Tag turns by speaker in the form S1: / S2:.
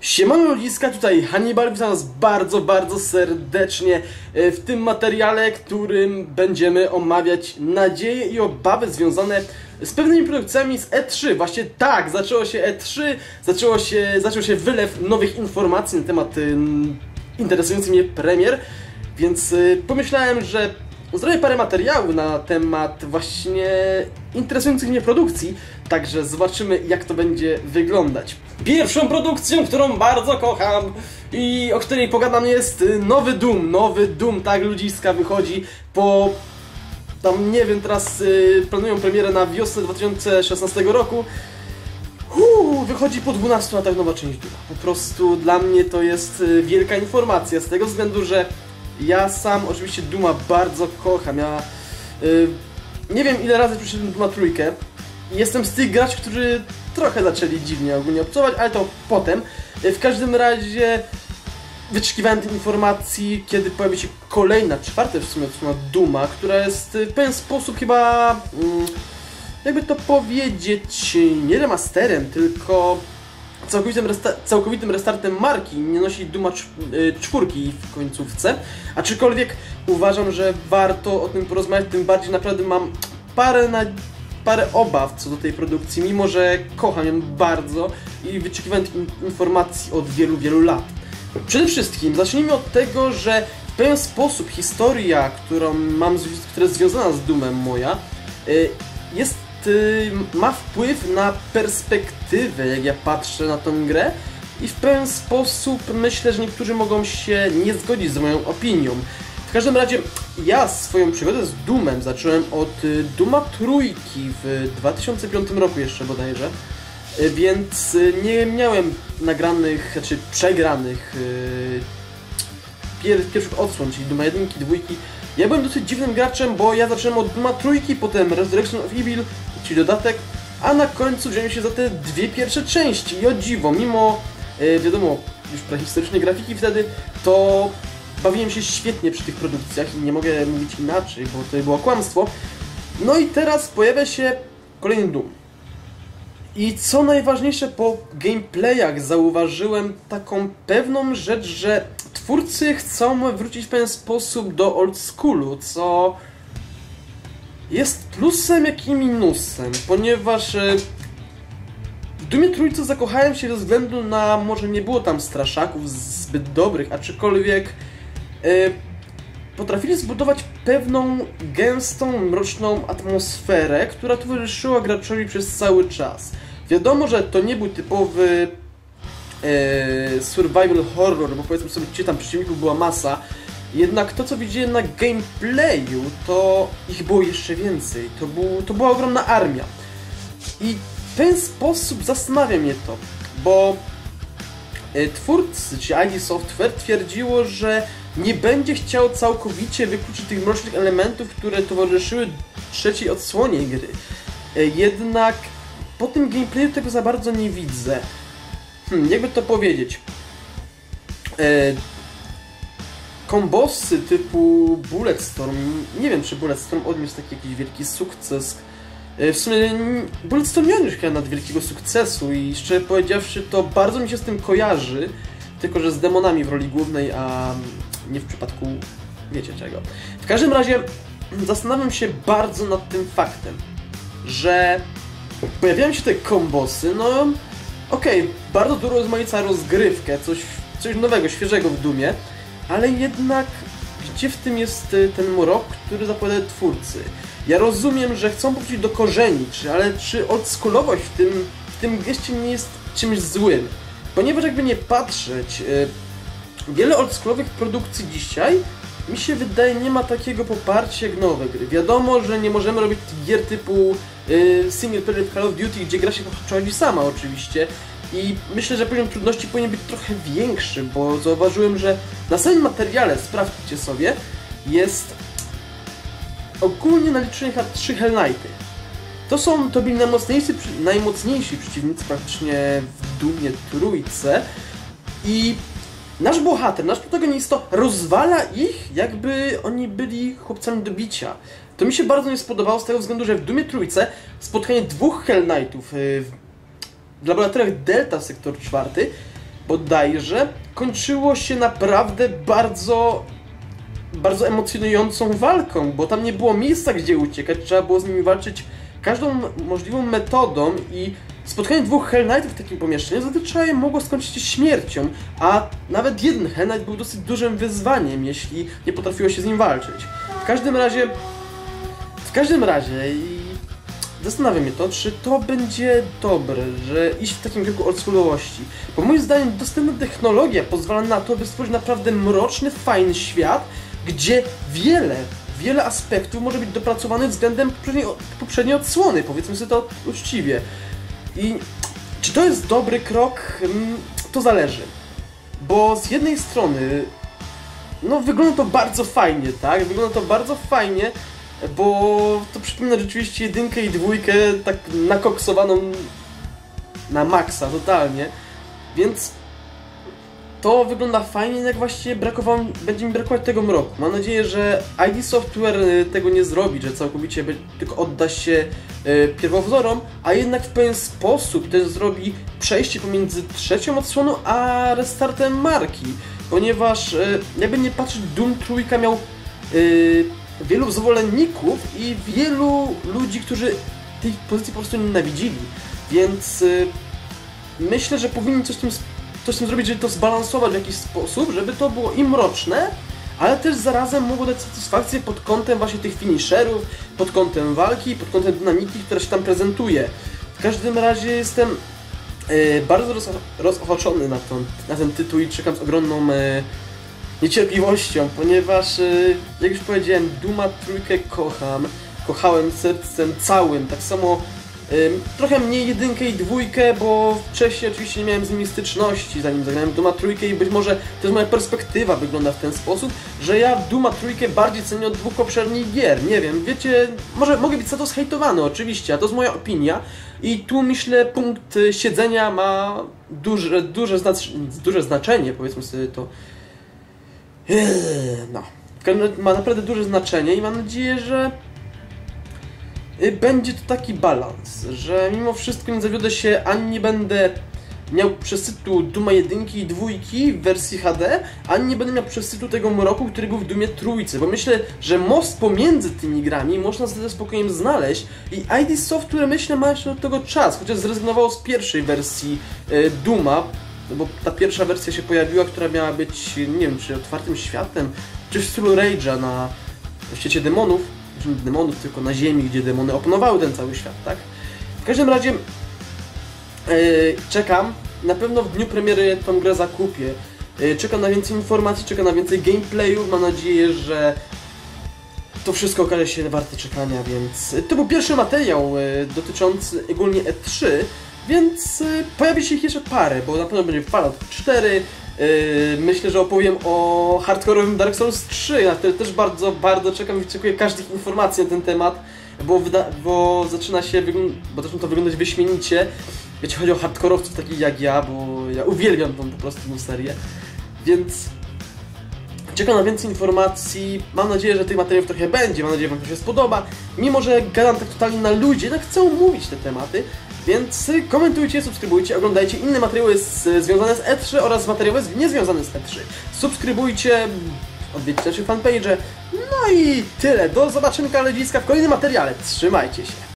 S1: Siemano ludziska, tutaj Hannibal, witam was bardzo, bardzo serdecznie e, w tym materiale, którym będziemy omawiać nadzieje i obawy związane z pewnymi produkcjami z E3. Właśnie tak, zaczęło się E3, zaczęło się, zaczął się wylew nowych informacji na temat y, interesujących mnie premier, więc y, pomyślałem, że zrobię parę materiałów na temat właśnie interesujących mnie produkcji, także zobaczymy jak to będzie wyglądać. Pierwszą produkcją, którą bardzo kocham i o której pogadam jest nowy Doom, nowy Doom, tak ludziska wychodzi po tam nie wiem, teraz y, planują premierę na wiosnę 2016 roku. Uuu, wychodzi po 12 latach nowa część Duma. Po prostu dla mnie to jest y, wielka informacja, z tego względu, że ja sam oczywiście Duma bardzo kocham. Ja y, nie wiem ile razy przyszedłem Duma trójkę. Jestem z tych graczy, którzy trochę zaczęli dziwnie ogólnie obcować, ale to potem. Y, w każdym razie wyczekiwałem tej informacji, kiedy pojawi się kolejna, czwarta w sumie odsłona Duma, która jest w pewien sposób chyba, mm, jakby to powiedzieć, nie remasterem, tylko całkowitym, resta całkowitym restartem marki, nie nosi Duma y, czwórki w końcówce, aczkolwiek uważam, że warto o tym porozmawiać, tym bardziej naprawdę mam parę na parę obaw co do tej produkcji, mimo że kocham ją bardzo i wyczekiwałem informacji od wielu, wielu lat. Przede wszystkim zacznijmy od tego, że w pewien sposób historia, którą mam, która jest związana z Dumem moja, y, jest, ma wpływ na perspektywę, jak ja patrzę na tą grę i w pewien sposób myślę, że niektórzy mogą się nie zgodzić z moją opinią. W każdym razie ja swoją przygodę z Doomem zacząłem od y, Duma trójki w 2005 roku jeszcze bodajże. Y, Więc y, nie miałem nagranych, znaczy przegranych y, pier, pierwszych odsłon, czyli Duma jedynki, dwójki. Ja byłem dosyć dziwnym graczem, bo ja zacząłem od Duma trójki, potem Resurrection of Evil, czyli dodatek, a na końcu wziąłem się za te dwie pierwsze części. I o dziwo, mimo y, wiadomo, już prehistorycznej grafiki wtedy, to bawiłem się świetnie przy tych produkcjach i nie mogę mówić inaczej, bo to było kłamstwo. No i teraz pojawia się kolejny Doom. I co najważniejsze, po gameplayach zauważyłem taką pewną rzecz, że twórcy chcą wrócić w pewien sposób do old schoolu, co jest plusem jak i minusem, ponieważ e, w Dumie Trójce zakochałem się ze względu na, może nie było tam straszaków zbyt dobrych, aczkolwiek e, potrafili zbudować pewną gęstą, mroczną atmosferę, która towarzyszyła graczowi przez cały czas. Wiadomo, że to nie był typowy e, survival horror, bo powiedzmy sobie, gdzie tam przeciwników była masa, jednak to, co widziałem na gameplayu, to ich było jeszcze więcej. To, był, to była ogromna armia. I w ten sposób zastanawia mnie to, bo e, twórcy, czy ID Software twierdziło, że nie będzie chciał całkowicie wykluczyć tych mrocznych elementów, które towarzyszyły trzeciej odsłonie gry. E, Jednak po tym gameplayu tego za bardzo nie widzę. Hmm, jakby to powiedzieć. Kombosy typu Bulletstorm, nie wiem czy Bulletstorm odniósł taki jakiś wielki sukces. E, W sumie Bulletstorm nie odniósł nad wielkiego sukcesu i szczerze powiedziawszy to bardzo mi się z tym kojarzy, tylko że z demonami w roli głównej, a nie w przypadku wiecie czego. W każdym razie zastanawiam się bardzo nad tym faktem, że pojawiają się te kombosy, no okej, bardzo dużo rozmaica rozgrywkę, coś, coś nowego, świeżego w Dumie, ale jednak gdzie w tym jest y, ten mrok, który zapowiadają twórcy? Ja rozumiem, że chcą powrócić do korzeni, czy, ale czy oldschoolowość w tym, w tym geście nie jest czymś złym? Ponieważ jakby nie patrzeć, y, wiele oldschoolowych produkcji dzisiaj mi się wydaje nie ma takiego poparcia jak nowe gry. Wiadomo, że nie możemy robić gier typu y, single player Call of Duty, gdzie gra się przechodzi sama oczywiście. I myślę, że poziom trudności powinien być trochę większy, bo zauważyłem, że na samym materiale, sprawdźcie sobie, jest ogólnie naliczone chyba 3 Hell Knighty. To są, to byli najmocniejsi, najmocniejsi przeciwnicy praktycznie w Dumie Trójce i nasz bohater, nasz protagonista rozwala ich, jakby oni byli chłopcami do bicia. To mi się bardzo nie spodobało z tego względu, że w Dumie Trójce spotkanie dwóch Hell Knightów y, w laboratoriach Delta Sektor 4 bodajże kończyło się naprawdę bardzo bardzo emocjonującą walką, bo tam nie było miejsca, gdzie uciekać, trzeba było z nimi walczyć każdą możliwą metodą i spotkanie dwóch Hell Knightów w takim pomieszczeniu zazwyczaj mogło skończyć się śmiercią, a nawet jeden Hell Knight był dosyć dużym wyzwaniem, jeśli nie potrafiło się z nim walczyć. W każdym razie, w każdym razie zastanawia mnie to, czy to będzie dobre, że iść w takim kierunku oldschoolowości. Bo moim zdaniem dostępna technologia pozwala na to, by stworzyć naprawdę mroczny, fajny świat, gdzie wiele, wiele aspektów może być dopracowanych względem poprzedniej, poprzedniej odsłony, powiedzmy sobie to uczciwie. I czy to jest dobry krok? Mm, To zależy. Bo z jednej strony, no wygląda to bardzo fajnie, tak? Wygląda to bardzo fajnie, bo to przypomina rzeczywiście jedynkę i dwójkę tak nakoksowaną na maksa totalnie, więc to wygląda fajnie, jak właściwie brakowało, będzie mi brakować tego mroku. Mam nadzieję, że ID Software y, tego nie zrobi, że całkowicie tylko odda się y, pierwowzorom, a jednak w pewien sposób też zrobi przejście pomiędzy trzecią odsłoną a restartem marki, ponieważ y, jakby nie patrzeć, Doom Trójka miał wielu zwolenników i wielu ludzi, którzy tej pozycji po prostu nienawidzili, więc y, myślę, że powinni coś z tym, coś z tym zrobić, żeby to zbalansować w jakiś sposób, żeby to było i mroczne, ale też zarazem mogło dać satysfakcję pod kątem właśnie tych finisherów, pod kątem walki, pod kątem dynamiki, która się tam prezentuje. W każdym razie jestem e, bardzo roz, rozochoczony na, na ten tytuł i czekam z ogromną e, niecierpliwością, ponieważ, e, jak już powiedziałem, Duma trójkę kocham, kochałem sercem całym, tak samo trochę mniej jedynkę i dwójkę, bo wcześniej oczywiście nie miałem z nimi styczności, zanim zagrałem Duma trójkę i być może to jest moja perspektywa wygląda w ten sposób, że ja Duma trójkę bardziej cenię od dwóch poprzednich gier. Nie wiem, wiecie, może mogę być za to zhejtowany oczywiście, a to jest moja opinia i tu myślę punkt y, siedzenia ma duże, duże, znac duże znaczenie, powiedzmy sobie to. Eee, No, ma naprawdę duże znaczenie i mam nadzieję, że y, będzie to taki balans, że mimo wszystko nie zawiodę się, ani nie będę miał przesytu Duma 1 i 2 w wersji HD, ani nie będę miał przesytu tego mroku, który był w Dumie trójce, bo myślę, że most pomiędzy tymi grami można ze spokojnie znaleźć i ID Software myślę ma jeszcze do tego czas, chociaż zrezygnowało z pierwszej wersji y, Duma, no bo ta pierwsza wersja się pojawiła, która miała być, nie wiem, czy otwartym światem, czy w stylu Rage'a na świecie demonów, znaczy nie demonów, tylko na ziemi, gdzie demony opanowały ten cały świat, tak? W każdym razie yy, czekam, na pewno w dniu premiery tą grę zakupię. Yy, czekam na więcej informacji, czekam na więcej gameplayu, mam nadzieję, że to wszystko okaże się warte czekania, więc to był pierwszy materiał y, dotyczący ogólnie E3, więc y, pojawi się ich jeszcze parę, bo na pewno będzie Fallout 4, y, myślę, że opowiem o hardkorowym Dark Souls 3, na który też bardzo, bardzo czekam i wyczekuję każdych informacji na ten temat, bo, bo zaczyna się, bo zaczyna to wyglądać wyśmienicie, jeśli chodzi o hardkorowców takich jak ja, bo ja uwielbiam tą po prostu tą serię, więc Czekam na więcej informacji. Mam nadzieję, że tych materiałów trochę będzie. Mam nadzieję, że Wam to się spodoba. Mimo, że gadam tak totalnie na ludzie, jednak chcę omówić te tematy. Więc komentujcie, subskrybujcie, oglądajcie inne materiały z, związane z E3 oraz materiały z- niezwiązane z E3. Subskrybujcie, odwiedźcie nasze fanpage. No i tyle. Do zobaczenia, Ledziska, w kolejnym materiale. Trzymajcie się.